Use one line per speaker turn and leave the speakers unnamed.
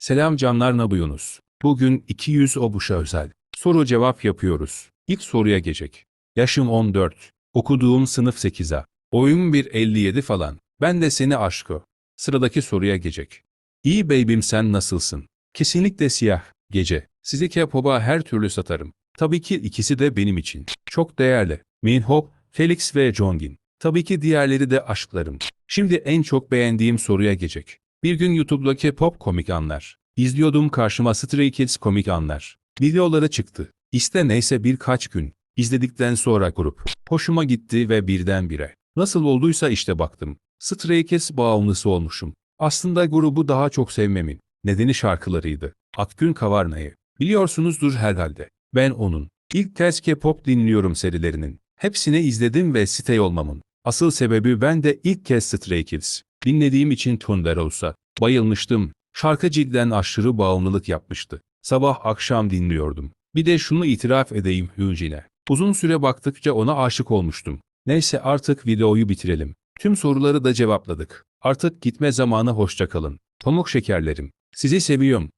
Selam canlar ne yapıyorsunuz? Bugün 200 obuşa özel. Soru cevap yapıyoruz. İlk soruya geçecek. Yaşım 14. Okuduğum sınıf 8'a. Oyun 1.57 falan. Ben de seni aşkı. Sıradaki soruya geçecek. İyi baby'm sen nasılsın? Kesinlikle siyah. Gece. Sizi K-pop'a her türlü satarım. Tabii ki ikisi de benim için. Çok değerli. Minho, Felix ve Jongin. Tabii ki diğerleri de aşklarım. Şimdi en çok beğendiğim soruya geçecek. Bir gün YouTube'daki pop komik anlar. İzliyordum karşıma Stray Kids komik anlar. Videoları çıktı. İşte neyse birkaç gün. İzledikten sonra grup. Hoşuma gitti ve birdenbire. Nasıl olduysa işte baktım. Stray Kids bağımlısı olmuşum. Aslında grubu daha çok sevmemin. Nedeni şarkılarıydı. Akgün Kavarna'yı. Biliyorsunuzdur herhalde. Ben onun. İlk kez K-pop dinliyorum serilerinin. Hepsini izledim ve site olmamın. Asıl sebebi ben de ilk kez Stray Kids. Dinlediğim için Thunderols'a bayılmıştım. Şarkı cidden aşırı bağımlılık yapmıştı. Sabah akşam dinliyordum. Bir de şunu itiraf edeyim Hyunjin'e. Uzun süre baktıkça ona aşık olmuştum. Neyse artık videoyu bitirelim. Tüm soruları da cevapladık. Artık gitme zamanı hoşça kalın. Pamuk şekerlerim. Sizi seviyorum.